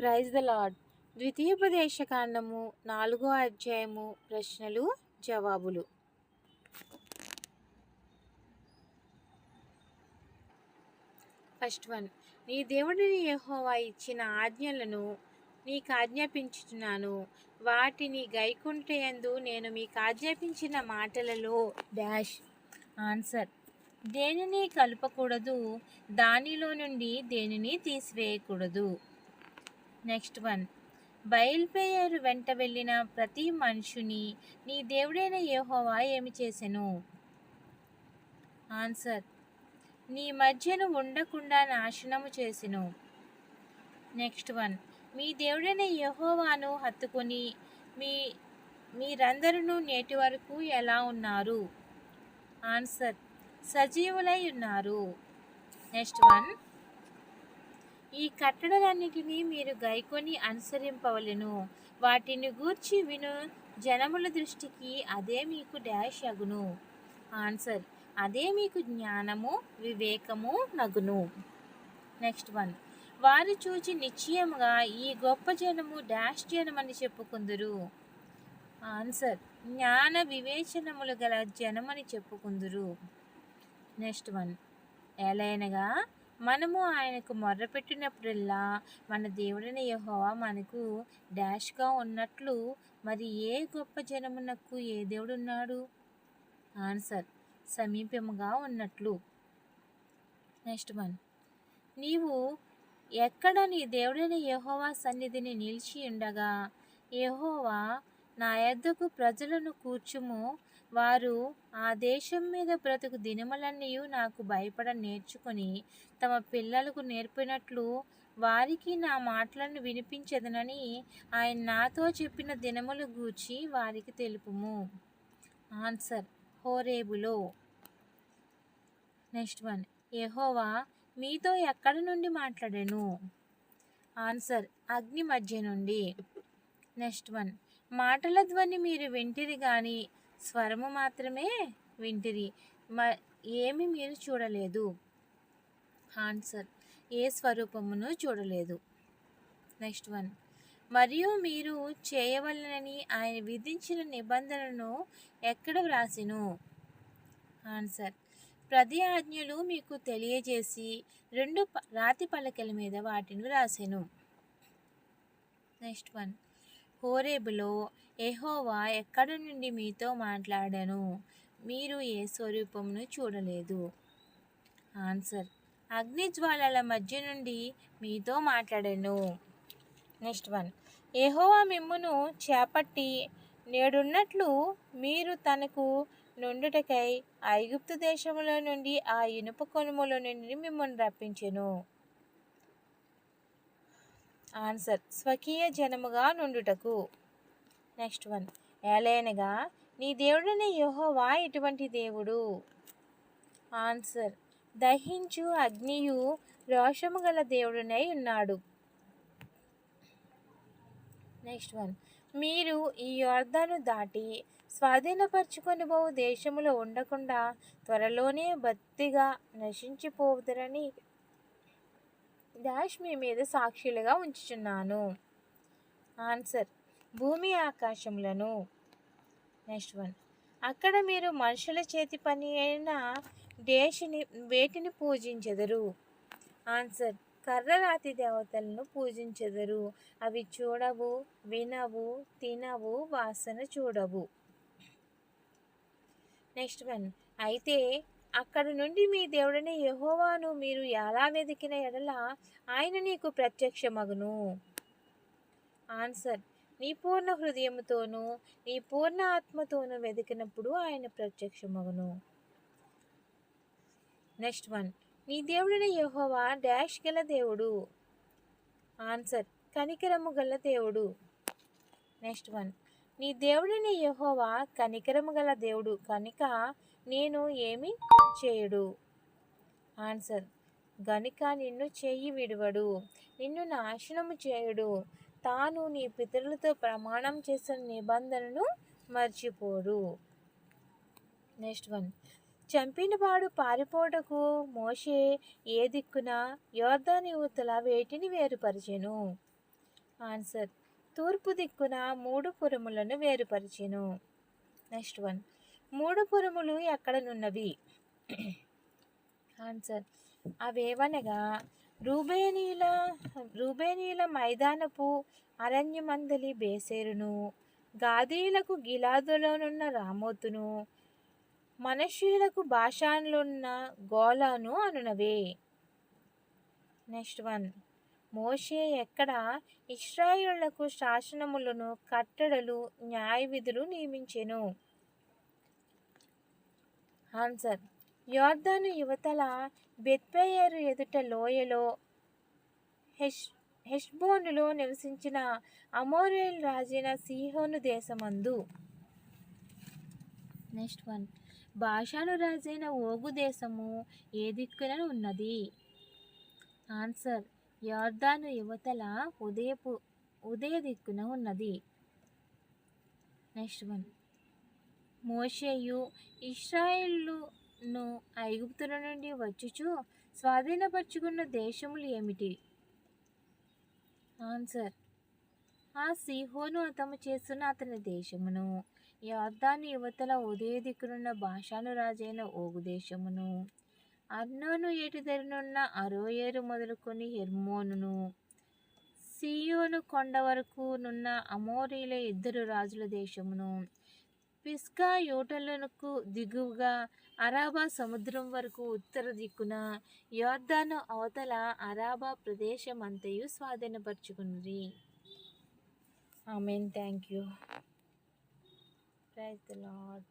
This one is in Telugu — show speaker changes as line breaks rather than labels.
ప్రైజ్ ద లాడ్ ద్వితీయోపదేశకాండము నాలుగో అధ్యాయము ప్రశ్నలు జవాబులు. First one. నీ దేవుడిని యహోవా ఇచ్చిన ఆజ్ఞలను నీకు ఆజ్ఞాపించుతున్నాను వాటిని గైకుంటయందు నేను మీకు ఆజ్ఞాపించిన మాటలలో డాష్. ఆన్సర్. దేనిని కలపకూడదు దానిలో నుండి దేనిని తీసివేయకూడదు. నెక్స్ట్ వన్ బయల్పేయరు వెంట వెళ్ళిన ప్రతి మనుషుని నీ దేవుడైన యహోవా ఏమి చేసెను? ఆన్సర్ నీ మధ్యను ఉండకుండా నాశనము చేసెను. నెక్స్ట్ వన్ మీ దేవుడైన యహోవాను హత్తుకొని మీ మీరందరూ నేటి వరకు ఎలా ఉన్నారు? ఆన్సర్ సజీవులై ఉన్నారు. నెక్స్ట్ వన్ ఈ కట్టడలన్నిటినీ మీరు గైకొని అనుసరింపవలెను. వాటిని గూర్చి విను. జనముల దృష్టికి అదే మీకు డాష్ అగును. ఆన్సర్. అదే మీకు జ్ఞానము వివేకము నగును. Next one. వారు చూచి నిశ్చయముగా ఈ గొప్ప జనము డాష్ జనమని చెప్పుకుందురు. ఆన్సర్. జ్ఞాన వివేచనములు గల జనమని చెప్పుకుందురు. Next one. ఎలైనగా మనము ఆయనకు మొర్రపెట్టినప్పుడల్లా మన దేవుడైన యహోవా మనకు డాష్గా ఉన్నట్లు మరి ఏ గొప్ప జనమునకు ఏ దేవుడు ఉన్నాడు ఆన్సర్ సమీపముగా ఉన్నట్లు. Next one. నీవు ఎక్కడ నీ దేవుడైన యహోవా సన్నిధిని నిలిచి ఉండగా యహోవా నా ఎద్దకు ప్రజలను కూర్చుము వారు ఆ దేశం మీద బ్రతుకు దినములన్నీ నాకు భయపడ నేర్చుకుని తమ పిల్లలకు నేర్పినట్లు వారికి నా మాటలను వినిపించదనని ఆయన నాతో చెప్పిన దినములు గూర్చి వారికి తెలుపుము. ఆన్సర్ హోరేబులో. నెక్స్ట్ వన్ యహోవా మీతో ఎక్కడి నుండి మాట్లాడాను? ఆన్సర్ అగ్ని మధ్య నుండి. నెక్స్ట్ వన్ మాటల ధ్వని మీరు వింటిరి కానీ స్వరము మాత్రమే వింటిరి. మ ఏమి మీరు చూడలేదు. ఆన్సర్ ఏ స్వరూపమును చూడలేదు. Next one. మరియు మీరు చేయవలనని ఆయన విధించిన నిబంధనను ఎక్కడ వ్రాసిను? ఆన్సర్ ప్రతి ఆజ్ఞలు మీకు తెలియజేసి రెండు రాతి పలకల మీద వాటిని వ్రాసెను. Next one. హోరేబులో ఎహోవా ఎక్కడి నుండి మీతో మాట్లాడాను? మీరు ఏ స్వరూపమును చూడలేదు. ఆన్సర్ అగ్నిజ్వాలల మధ్య నుండి మీతో మాట్లాడాను. నెక్స్ట్ వన్ ఎహోవా మిమ్మును చేపట్టి నేడున్నట్లు మీరు తనకు నుండుటకై ఐగుప్తు దేశములో నుండి ఆ ఇనుప కొనుముల నుండి మిమ్మల్ని రప్పించెను. ఆన్సర్. స్వకీయ జనముగా నుండుటకు. Next one. ఏలైనగా నీ దేవుడని యెహోవా ఎటువంటి దేవుడు? ఆన్సర్. దహించు అగ్నియు రోషము గల దేవుడునై ఉన్నాడు. Next one. మీరు ఈ యోర్ధాను దాటి స్వాధీనపరచుకొని పోవు దేశములో ఉండకుండా త్వరలోనే బత్తిగా నశించిపోవుదరని డాష్ మీ మీద సాక్షులుగా ఉంచుచున్నాను. ఆన్సర్ భూమి ఆకాశములను. నెక్స్ట్ వన్ అక్కడ మీరు మనుషుల చేతి పని అయిన డేషిని వేటిని పూజించెదరు? ఆన్సర్ కర్రరాతి దేవతలను పూజించెదరు. అవి చూడవు వినవు తినవు వాసన చూడవు. నెక్స్ట్ వన్ అయితే అక్కడ నుండి మీ దేవుడని యహోవాను మీరు ఎలా వెతికిన ఎడల ఆయన నీకు ప్రత్యక్షమగును. ఆన్సర్. నీ పూర్ణ హృదయముతోనూ నీ పూర్ణ ఆత్మతోనూ వెతికినప్పుడు ఆయన ప్రత్యక్షమగును. Next one. నీ దేవుడని యహోవా డాష్ గల దేవుడు. ఆన్సర్. కనికరము గల దేవుడు. Next one. నీ దేవుడిని యహోవా కనికరము గల దేవుడు. కనుక నేను ఏమి చేయడు. ఆన్సర్. గనుక నిన్ను చెయ్యి విడవడు. నిన్ను నాశనము చేయడు. తాను నీ పితరులతో ప్రమాణం చేసిన నిబంధనను మర్చిపోడు. Next one. చంపినవాడు పారిపోటకు మోషే ఏ దిక్కున యోర్ధాని యువతల వేటిని వేరుపరిచెను? ఆన్సర్. తూర్పు దిక్కున మూడు పురములను వేరుపరిచెను. Next one. మూడు పురములు ఎక్కడనున్నవి? ఆన్సర్ అవేవనగా రూబేనీల రూబేనీల మైదానపు అరణ్యమందలి బేసేరును గాదీలకు గిలాదులోనున్న రామోతును మనుష్యులకు భాషాన్లున్న గోలాను అనునవే. నెక్స్ట్ వన్ మోషే ఎక్కడ ఇస్రాయిళ్ళకు శాసనములను కట్టడలు న్యాయ విధులు నియమించెను? ఆన్సర్. యోర్దాను యువతల బెత్పేయరు ఎదుట లోయలో హెష్ హెష్బోనులో నివసించిన అమోరేల్ రాజైన సీహోను దేశమందు. Next one. భాషాను రాజైన ఓగు దేశము ఏ దిక్కున ఉన్నది? ఆన్సర్. యోర్దాను యువతల ఉదయపు ఉదయ దిక్కున ఉన్నది. Next one. మోషేయు ఇస్రాయేలును ఐగుప్తుల నుండి వచ్చుచు స్వాధీనపరుచుకున్న దేశములు ఏమిటి? ఆన్సర్. ఆ సిహోను అతము చేస్తున్న అతని దేశమును యార్దాను యువతల ఉదయ దిక్కునున్న భాషాను రాజైన ఓగు దేశమును అర్నోను ఏటి అరోయేరు మొదలుకొని హెర్మోనును సియోను కొండ వరకు నున్న అమోరీల ఇద్దరు రాజుల దేశమును పిస్కా యూటలకు దిగువగా అరాబా సముద్రం వరకు ఉత్తర దిక్కున యోర్దాను అవతల అరాబా ప్రదేశం అంతయు స్వాధీనపరుచుకున్నది. Amen. Thank you praise the Lord